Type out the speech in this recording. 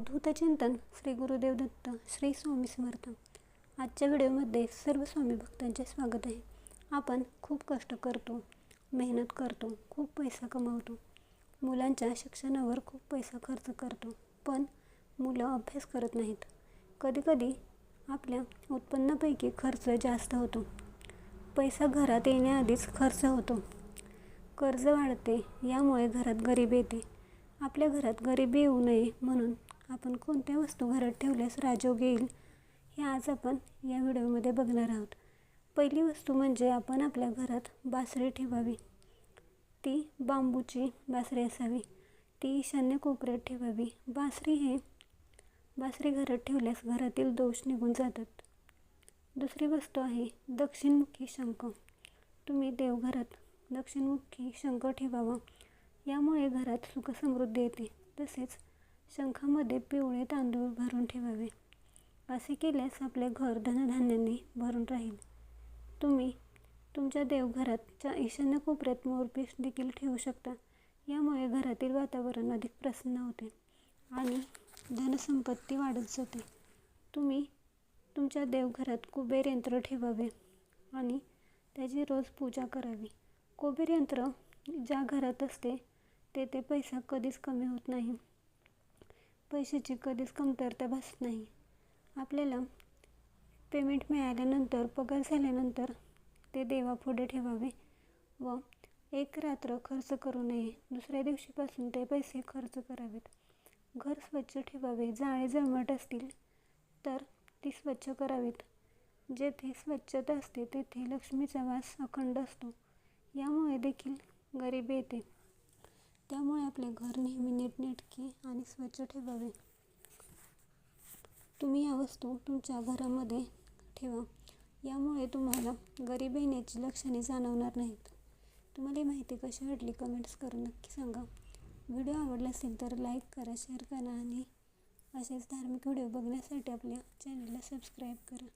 अवधूत चिंतन श्री गुरुदेव दत्त श्री स्वामी समर्थ. आजच्या व्हिडिओमध्ये सर्व स्वामी भक्तांचे स्वागत आहे. आपण खूप कष्ट करतो मेहनत करतो खूप पैसा कमावतो. मुलांच्या शिक्षणावर खूप पैसा खर्च करतो पण मुलं अभ्यास करत नाहीत. कधीकधी आपल्या उत्पन्नापैकी खर्च जास्त होतो. पैसा घरात येण्याआधीच खर्च होतो. कर्ज वाढते यामुळे घरात गरिबी येते. आपल्या घरात गरिबी येऊ नये म्हणून आपण कोणत्या वस्तू घरात ठेवल्यास राजयोग येईल हे आज आपण या व्हिडिओमध्ये बघणार आहोत. पहिली वस्तू म्हणजे आपण आपल्या घरात बासरी ठेवावी. ती बांबूची बासरी असावी. ती ईशान्य कोपऱ्यात ठेवावी. बासरी हे बासरी घरात ठेवल्यास घरातील दोष निघून जातात. दुसरी वस्तू आहे दक्षिणमुखी शंख. तुम्ही देवघरात दक्षिणमुखी शंख ठेवावा. यामुळे घरात सुखसमृद्धी येते. तसेच शंखामध्ये पिवळे तांदूळ भरून ठेवावे. असे केल्यास आपले घर धनधान्याने भरून राहील. तुम्ही तुमच्या देवघरातच्या ईशान्य कोपऱ्यात मोरपीस देखील ठेवू शकता. यामुळे घरातील वातावरण अधिक प्रसन्न होते आणि धनसंपत्ती वाढत जाते. तुम्ही तुमच्या देवघरात कुबेर यंत्र ठेवावे आणि त्याची रोज पूजा करावी. कुबेर यंत्र ज्या घरात असते तेथे पैसा कधीच कमी होत नाही. पैशाची कधीच कमतरता भासत नाही. आपल्याला पेमेंट मिळाल्यानंतर पगार झाल्यानंतर ते देवापुढे ठेवावे व एक रात्र खर्च करू नये. दुसऱ्या दिवशीपासून ते पैसे खर्च करावेत. घर स्वच्छ ठेवावे. जाळे जळमट असतील तर ती स्वच्छ करावीत. जेथे स्वच्छता असते तेथे लक्ष्मीचा वास अखंड असतो. यामुळे देखील गरिबी येते. त्यामुळे आपले घर नेहमी नीटनेटके आणि स्वच्छ ठेवावे. तुम्ही या वस्तू तुमच्या घरामध्ये ठेवा. यामुळे तुम्हाला गरीब येण्याची लक्षणे जाणवणार नाहीत. तुम्हाला माहिती कशी वाटली कमेंट्स करून नक्की सांगा. व्हिडिओ आवडला असेल तर लाईक करा शेअर करा आणि असेच धार्मिक व्हिडिओ बघण्यासाठी आपल्या चॅनलला सबस्क्राईब करा.